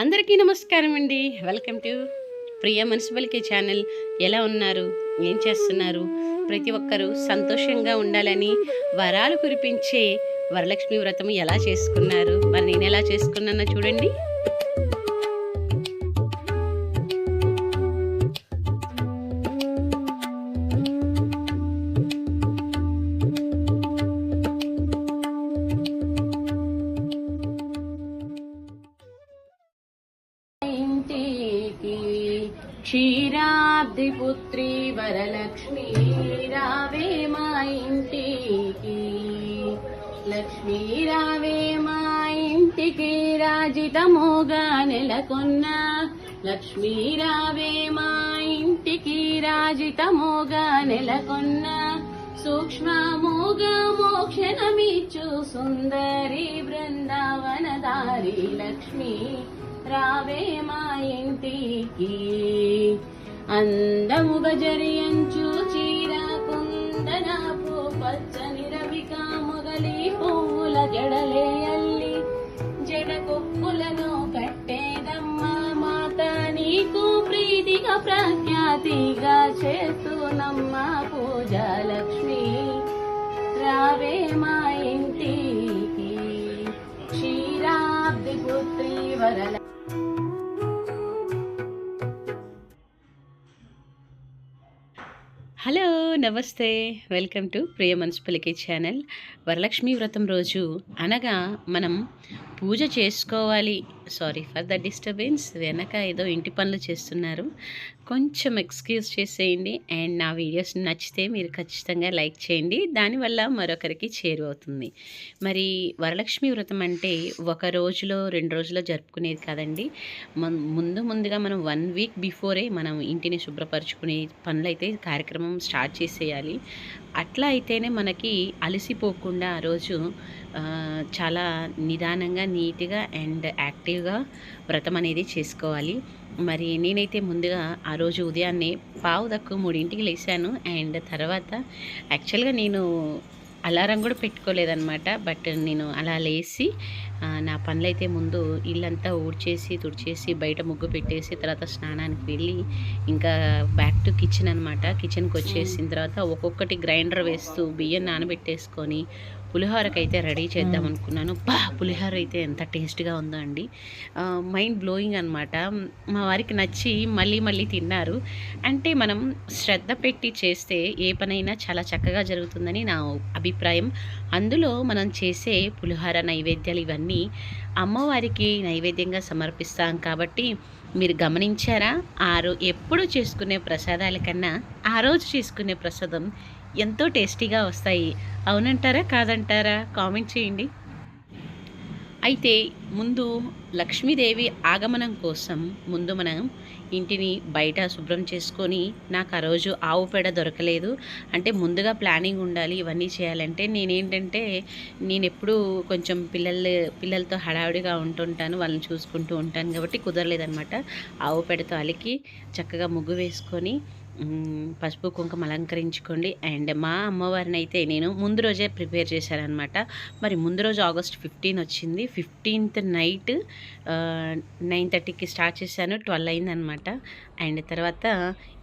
అందరికీ నమస్కారం అండి. వెల్కమ్ టు ప్రియ మున్సిపల్కి ఛానల్. ఎలా ఉన్నారు? ఏం చేస్తున్నారు? ప్రతి ఒక్కరూ సంతోషంగా ఉండాలని వరాలు కురిపించే వరలక్ష్మి వ్రతం ఎలా చేసుకున్నారు? మరి నేను ఎలా చేసుకున్నానో చూడండి. శతాబ్దిపుత్రి పుత్రి వరలక్ష్మి రావే మా ఇంటికి. లక్ష్మీ రావే మా ఇంటికి రాజితముగా నెలకొన్న. లక్ష్మీ రావే మా ఇంటికి రాజితముగా నెలకొన్న. సూక్ష్మముగా మోక్షణమిచ్చు సుందరి బృందావనదారి లక్ష్మీ రావే మా ఇంటికి. అందము జరియంచు చీర కుందనపు పచ్చని రవికా మొగలి పువ్వుల జడలే అల్లి జడ కొప్పులను కట్టేదమ్మ మాత నీకు ప్రీతిగా ప్రఖ్యాతిగా చేస్తూ హలో నమస్తే. Welcome to Priya municipality channel. Varalakshmi Vratam రోజు అనగా మనం పూజ చేసుకోవాలి. సారీ ఫర్ ద డిస్టర్బెన్స్ వెనక ఏదో ఇంటి పనులు చేస్తున్నారు. కొంచెం ఎక్స్క్యూజ్ చేసేయండి. అండ్ నా వీడియోస్ నచ్చితే మీరు ఖచ్చితంగా లైక్ చేయండి. దానివల్ల మరొకరికి చేరువవుతుంది. మరి వరలక్ష్మి వ్రతం అంటే ఒక రోజులో రెండు రోజులో జరుపుకునేది కాదండి. ముందు ముందుగా మనం వన్ వీక్ బిఫోరే మనం ఇంటిని శుభ్రపరచుకునే పనులు అయితే కార్యక్రమం స్టార్ట్ చేసేయాలి. అట్లా అయితేనే మనకి అలసిపోకుండా ఆ రోజు చాలా నిదానంగా నీట్గా అండ్ యాక్టివ్గా వ్రతం అనేది చేసుకోవాలి. మరి నేనైతే ముందుగా ఆ రోజు ఉదయాన్నే పావు తక్కువ మూడింటికి లేచాను అండ్ తర్వాత యాక్చువల్గా నేను అలారం కూడా పెట్టుకోలేదన్నమాట. బట్ నేను అలా లేచి నా పనులైతే ముందు ఇల్లంతా ఊడ్చేసి తుడిచేసి బయట ముగ్గు పెట్టేసి తర్వాత స్నానానికి వెళ్ళి ఇంకా బ్యాక్ టు కిచెన్ అనమాట కిచెన్కి వచ్చేసిన తర్వాత ఒక్కొక్కటి గ్రైండర్ వేస్తూ బియ్యం నానబెట్టేసుకొని పులిహోరకి అయితే రెడీ చేద్దాం అనుకున్నాను. బా పులిహోర అయితే ఎంత టేస్ట్గా ఉందో అండి. మైండ్ బ్లోయింగ్ అనమాట మా వారికి నచ్చి మళ్ళీ మళ్ళీ తిన్నారు. అంటే మనం శ్రద్ధ పెట్టి చేస్తే ఏ పనైనా చాలా చక్కగా జరుగుతుందని నా అభిప్రాయం. అందులో మనం చేసే పులిహోర నైవేద్యాలు ఇవన్నీ అమ్మవారికి నైవేద్యంగా సమర్పిస్తాం కాబట్టి మీరు గమనించారా? ఆ రో ఎప్పుడు చేసుకునే ప్రసాదాల కన్నా ఆ రోజు చేసుకునే ప్రసాదం ఎంతో టేస్టీగా వస్తాయి. అవునంటారా? కాదంటారా? కామెంట్ చేయండి. అయితే ముందు లక్ష్మీదేవి ఆగమనం కోసం ముందు మనం ఇంటిని బయట శుభ్రం చేసుకొని నాకు ఆ రోజు ఆవు పేడ దొరకలేదు. అంటే ముందుగా ప్లానింగ్ ఉండాలి ఇవన్నీ చేయాలంటే నేనేంటంటే నేను ఎప్పుడూ కొంచెం పిల్లలు పిల్లలతో హడావిడిగా ఉంటుంటాను వాళ్ళని చూసుకుంటూ ఉంటాను కాబట్టి కుదరలేదనమాట ఆవు పేడతో అలికి చక్కగా ముగ్గు వేసుకొని పసుపు కుంకుమ అలంకరించుకోండి. అండ్ మా అమ్మవారిని అయితే నేను ముందు రోజే ప్రిపేర్ చేశానమాట మరి ముందు రోజు ఆగస్ట్ ఫిఫ్టీన్ వచ్చింది. ఫిఫ్టీన్త్ నైట్ నైన్ థర్టీకి స్టార్ట్ చేశాను. ట్వెల్వ్ అయిందనమాట అండ్ తర్వాత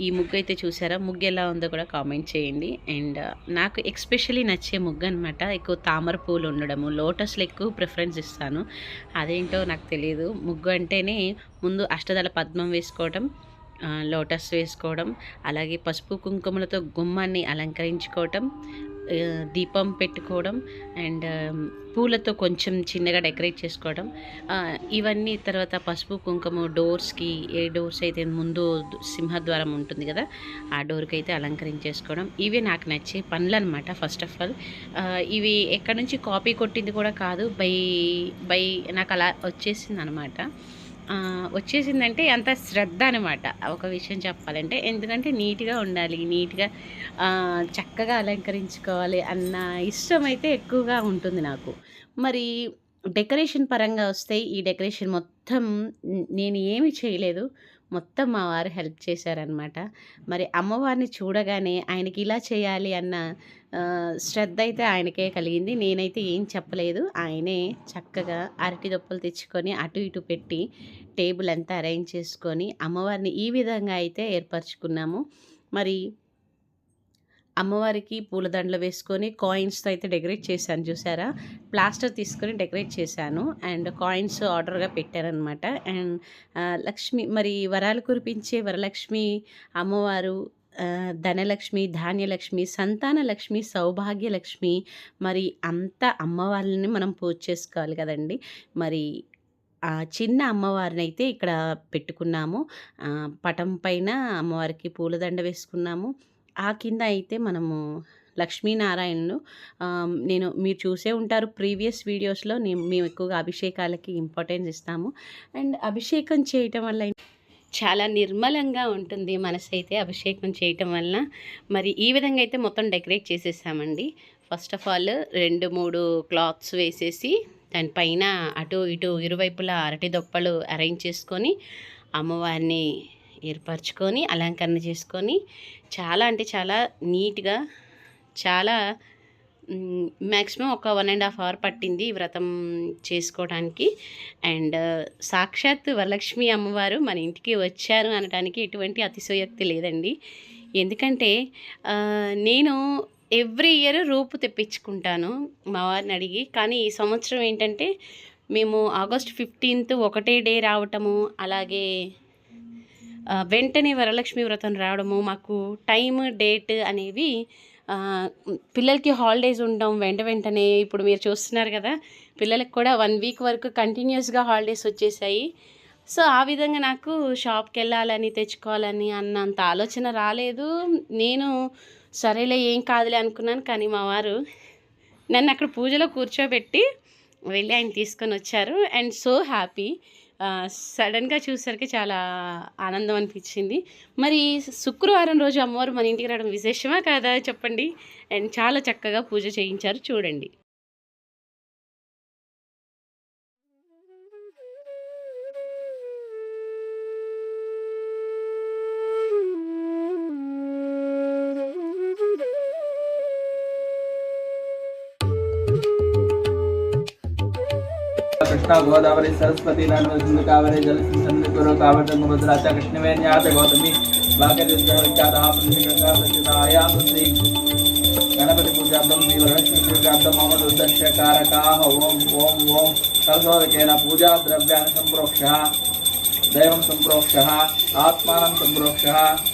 ఈ ముగ్గు అయితే చూసారా? ముగ్గు ఎలా ఉందో కూడా కామెంట్ చేయండి. అండ్ నాకు ఎక్స్పెషలీ నచ్చే ముగ్గు అనమాట ఎక్కువ తామర పూలు ఉండడము లోటస్లో ఎక్కువ ప్రిఫరెన్స్ ఇస్తాను. అదేంటో నాకు తెలియదు ముగ్గు అంటేనే ముందు అష్టదళ పద్మం వేసుకోవడం లోటస్ వేసుకోవడం అలాగే పసుపు కుంకుమలతో గుమ్మాన్ని అలంకరించుకోవటం దీపం పెట్టుకోవడం అండ్ పూలతో కొంచెం చిన్నగా డెకరేట్ చేసుకోవడం. ఇవన్నీ తర్వాత పసుపు కుంకుమ డోర్స్కి ఏ డోర్స్ అయితే ముందు సింహద్వారం ఉంటుంది కదా ఆ డోర్కి అయితే అలంకరించేసుకోవడం. ఇవి నాకు నచ్చే పనులు అనమాట ఫస్ట్ ఆఫ్ ఆల్. ఇవి ఎక్కడి నుంచి కాపీ కొట్టింది కూడా కాదు బై బై నాకు అలా వచ్చేసింది అనమాట వచ్చేసిందంటే అంత శ్రద్ధ అనమాట ఒక విషయం చెప్పాలంటే ఎందుకంటే నీట్గా ఉండాలి నీట్గా చక్కగా అలంకరించుకోవాలి అన్న ఇష్టం అయితే ఎక్కువగా ఉంటుంది నాకు. మరి డెకరేషన్ పరంగా వస్తే ఈ డెకరేషన్ మొత్తం నేను ఏమి చేయలేదు. మొత్తం మా వారు హెల్ప్ చేశారనమాట మరి అమ్మవారిని చూడగానే ఆయనకి ఇలా చేయాలి అన్న శ్రద్ధ అయితే ఆయనకే కలిగింది. నేనైతే ఏం చెప్పలేదు. ఆయనే చక్కగా అరటి దొప్పలు తెచ్చుకొని అటు ఇటు పెట్టి టేబుల్ అంతా అరేంజ్ చేసుకొని అమ్మవారిని ఈ విధంగా అయితే ఏర్పరచుకున్నాము. మరి అమ్మవారికి పూలదండలు వేసుకొని కాయిన్స్తో అయితే డెకరేట్ చేశాను చూసారా? ప్లాస్టర్ తీసుకొని డెకరేట్ చేశాను. అండ్ కాయిన్స్ ఆర్డర్గా పెట్టారనమాట అండ్ లక్ష్మి మరి వరాలు కురిపించే వరలక్ష్మి అమ్మవారు ధనలక్ష్మి ధాన్యలక్ష్మి సంతాన లక్ష్మి సౌభాగ్యలక్ష్మి మరి అంత అమ్మవారిని మనం పూజ చేసుకోవాలి కదండి. మరి చిన్న అమ్మవారిని అయితే ఇక్కడ పెట్టుకున్నాము. పటం పైన అమ్మవారికి పూలదండ వేసుకున్నాము. ఆ కింద అయితే మనము లక్ష్మీనారాయణను నేను మీరు చూసే ఉంటారు ప్రీవియస్ వీడియోస్లో నేను మేము ఎక్కువగా అభిషేకాలకి ఇంపార్టెన్స్ ఇస్తాము. అండ్ అభిషేకం చేయటం వల్ల చాలా నిర్మలంగా ఉంటుంది మనసు అయితే అభిషేకం చేయటం వలన. మరి ఈ విధంగా అయితే మొత్తం డెకరేట్ చేసేసామండి. ఫస్ట్ ఆఫ్ ఆల్ రెండు మూడు క్లాత్స్ వేసేసి దానిపైన అటు ఇటు ఇరువైపులా అరటి దొప్పలు అరేంజ్ చేసుకొని అమ్మవారిని ఏర్పరచుకొని అలంకరణ చేసుకొని చాలా అంటే చాలా నీట్గా చాలా మ్యాక్సిమం ఒక వన్ అండ్ హాఫ్ అవర్ పట్టింది వ్రతం చేసుకోవడానికి అండ్ సాక్షాత్ వరలక్ష్మి అమ్మవారు మన ఇంటికి వచ్చారు అనడానికి ఎటువంటి అతిశయోక్తి లేదండి. ఎందుకంటే నేను ఎవ్రీ ఇయర్ రూపు తెప్పించుకుంటాను మా వారిని అడిగి. కానీ ఈ సంవత్సరం ఏంటంటే మేము ఆగస్ట్ ఫిఫ్టీన్త్ ఒకటే డే రావటము అలాగే వెంటనే వరలక్ష్మి వ్రతం రావడము మాకు టైం డేట్ అనేవి పిల్లలకి హాలిడేస్ ఉండడం వెంట వెంటనే ఇప్పుడు మీరు చూస్తున్నారు కదా పిల్లలకు కూడా వన్ వీక్ వరకు కంటిన్యూస్గా హాలిడేస్ వచ్చేసాయి. సో ఆ విధంగా నాకు షాప్కి వెళ్ళాలని తెచ్చుకోవాలని అన్నంత ఆలోచన రాలేదు. నేను సరేలే ఏం కాదులే అనుకున్నాను కానీ మా వారు నన్ను అక్కడ పూజలో కూర్చోబెట్టి వెళ్ళి ఆయన తీసుకొని వచ్చారు. And so happy. సడన్గా చూసరికి చాలా ఆనందం అనిపించింది. మరి శుక్రవారం రోజు అమ్మవారు మన ఇంటికి రావడం విశేషమా కాదా చెప్పండి? అండ్ చాలా చక్కగా పూజ చేయించారు చూడండి. दत्ता गोदावरी सरस्वती नर्मदा कावरे जल सिंचन कावर जन्म कृष्ण में गौतमी वाक्य विख्यात श्री गणपति मम ओम ओम ओम सर्वकेन पूजा द्रव्या सम्प्रोक्षः दैवं सम्प्रोक्षः आत्मानं सम्प्रोक्षः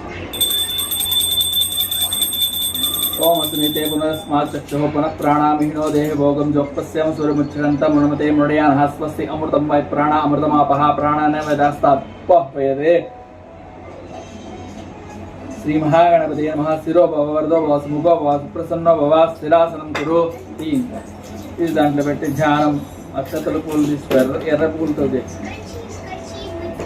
మీద పెట్టు. ओम अस्मिते पुनरस्मात् चक्षुः पुनः प्राणामिहिनो देहे भोगं जोक्तस्यं सूर्यमुच्छ्रन्तं मृणमते मृणयानः स्वस्ति अमृतं वै प्राण अमृतमापः प्राणान् वेदास्तात् पह्वयते श्रीमहागणपते नमः शिरो भव वरदो भव सुमुखो भव सुप्रसन्नो भव స్థిరాసనం కురు తీన్ ఇది దాంట్లో పెట్టి ధ్యానం అక్షతలు పూలు తీసుకున్నారు ఎర్ర పూలతో చేసి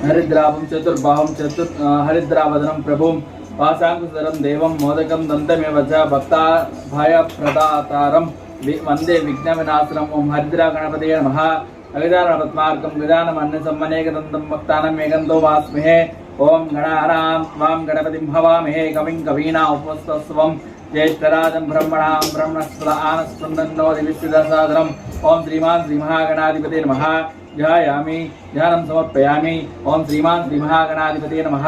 హరిద్రావం చతుర్బాహం చతుర్ ఆ, హరిద్రావదనం ప్రభుం వాసాంకుశరం దేవం మోదకం దంతమేవ చ భక్తాభయప్రదాతారం వి- వందే విఘ్న వినాశనం ఓం హరిద్రా గణపతే నమః గజాన పద్మార్కం గజానం అన్న సమ్మనేకదంతం భక్తానం ఏకంతో వాస్మహే ఓం గణానాం వాం గణపతిం హవామహే కవిం కవీనా ఉపస్తస్వం జ్యేష్ఠరాజం బ్రహ్మణాం బ్రహ్మస్పద ఆనస్పందన్నో దివిశ్వదసాదరం ఓం శ్రీమాన్ శ్రీ మహాగణాధిపతి నమః ధ్యాయామి ధ్యానం సమర్పయామి ఓం శ్రీమాన్ శ్రీమహాగణాధిపతే నమః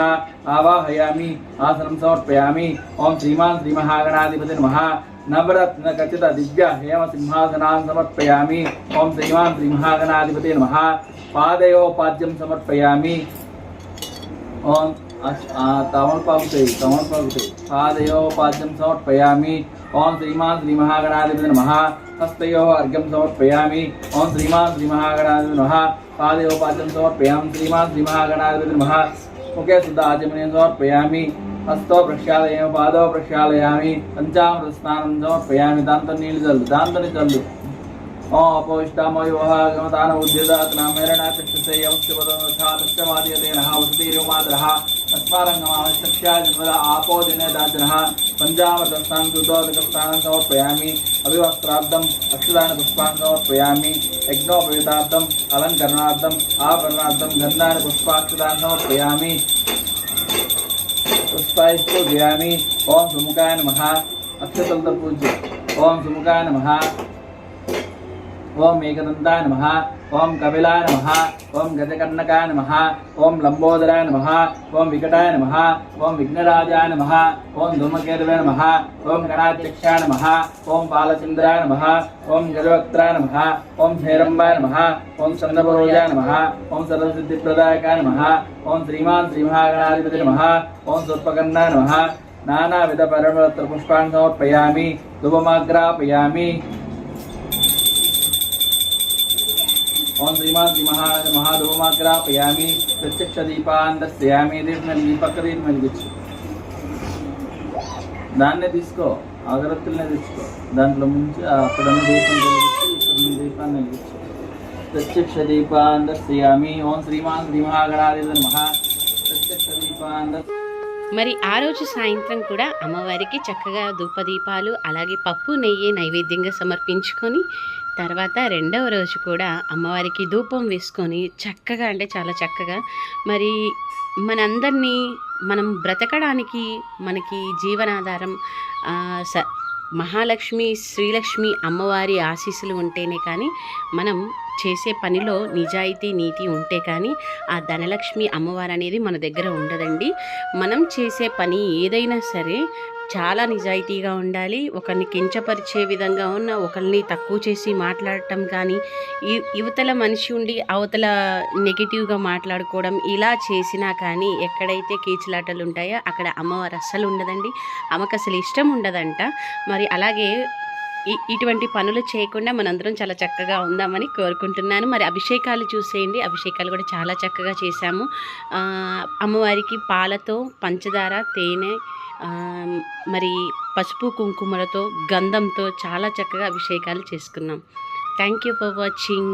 ఆవాహయామి ఆసనం సమర్పయామి ఓం శ్రీమాన్ శ్రీమహాగణాధిపతే నమః నవరత్న ఖచ్చిత దివ్య హేమ సింహాసనాన్ని సమర్పయామి ఓం శ్రీమాన్ శ్రీమహాగణాధిపతే నమః పాదయోపాద్యం సమర్పయామి ఓం అశ్- ఆ, తమలపాకుతాయి తమలపాకుతాయి పాదయోపాద్యం సమర్పయామి ఓం శ్రీమాన్ శ్రీమహాగణాధిపతి నమః హస్తయో అర్ఘ్యం సమర్పయామి ఓం శ్రీమాన్ శ్రీమహాగణాధిపతి నమః పాదయోపాద్యం సమర్పయామి శ్రీమాన్ శ్రీమహాగణాధిపతి నమః ముఖే శుద్ధ ఆచమనీయం సమర్పయామి హస్తో ప్రక్షాళయామి పాదో ప్రక్షాళయామి పంచామృత స్నానం సమర్పయామి దాంతో నీళ్ళు చల్లు దాంతో చల్లు ఓం అపోయిష్టామయోహాగమతాన ఉద్యదాత్ నామేరణాతిష్టసేయమస్తిపదోధాతశ్చమాదియతేన चत्वारङ्गमावश्यक्ष्याजिन्वद आपो दिने दातिनः पञ्जामसंस्थां दूतोदकस्थानं समर्पयामि। अभिवस्त्राब्दम् अक्षदानपुष्पान् समर्पयामि। यज्ञोपविताब्दम् अलङ्करणार्थम् आभरणार्थं गन्धानि पुष्पाक्षदान् समर्पयामि। पुष्पायश्च पूजयामि ॐ सुमुखाय नमः। अक्षतन्त्रपूज्य ॐ नमः। ఓం ఏకదంతాయ నమః ఓం కపిలాయ నమః ఓం గజకర్ణకాయ నమ ఓం లంబోదరాయ నమ ఓం వికటాయ నమ ఓం విఘ్నరాజాయ నమ ఓం ధూమకేతవే నమ ఓం గణాధ్యక్షాయ నమ ఓం బాలచంద్రాయ నమ ఓం గజవక్త్రాయ నమ ఓం హేరంబాయ నమ ఓం చంద్రపరోజాయ నమ ఓం సర్వసిద్ధిప్రదాయకాయ నమ ఓం శ్రీమాన్ శ్రీమహాగణాధిపతి నమ ఓం స్వల్పకర్ణాయ నమ నానావిధ పరమత్ర పుష్పాన్ని సమర్పయామి ధూపమాగ్రాపయామి ఓం శ్రీమాన్ శ్రీ మహారాజ మహాధూమాగ్రాపయామి ప్రత్యక్ష దీపాన్ దర్శయామి దీపం దీపక దీపం వెలిగించు దాన్నే తీసుకో అగరత్తులనే తెచ్చుకో దాంట్లో ముంచి అక్కడ దీపం కలిగించి ఇక్కడ దీపాన్ని వెలిగించు. ప్రత్యక్ష దీపాన్ దర్శయామి ఓం శ్రీమాన్ శ్రీ మహాగణాధిపతి మహా. ప్రత్యక్ష దీపాన్ మరి ఆ రోజు సాయంత్రం కూడా అమ్మవారికి చక్కగా ధూపదీపాలు అలాగే పప్పు నెయ్యి నైవేద్యంగా సమర్పించుకొని తర్వాత రెండవ రోజు కూడా అమ్మవారికి ధూపం వేసుకొని చక్కగా అంటే చాలా చక్కగా మరి మనందరినీ మనం బ్రతకడానికి మనకి జీవనాధారం స మహాలక్ష్మి శ్రీలక్ష్మి అమ్మవారి ఆశీస్సులు ఉంటేనే కానీ మనం చేసే పనిలో నిజాయితీ నీతి ఉంటే కానీ ఆ ధనలక్ష్మి అమ్మవారు అనేది మన దగ్గర ఉండదండి. మనం చేసే పని ఏదైనా సరే చాలా నిజాయితీగా ఉండాలి ఒకరిని కించపరిచే విధంగా ఉన్న ఒకరిని తక్కువ చేసి మాట్లాడటం కానీ యువతల మనిషి ఉండి అవతల నెగిటివ్గా మాట్లాడుకోవడం ఇలా చేసినా కానీ ఎక్కడైతే కీచులాటలు ఉంటాయో అక్కడ అమ్మవారు అస్సలు ఉండదండి. ఆమెకు అసలు ఇష్టం ఉండదంట. మరి అలాగే ఇటువంటి పనులు చేయకుండా మనందరం చాలా చక్కగా ఉందామని కోరుకుంటున్నాను. మరి అభిషేకాలు చూసేయండి. అభిషేకాలు కూడా చాలా చక్కగా చేశాము. అమ్మవారికి పాలతో పంచదార తేనె మరి పసుపు కుంకుమలతో గంధంతో చాలా చక్కగా అభిషేకాలు చేసుకున్నాం. Thank you for watching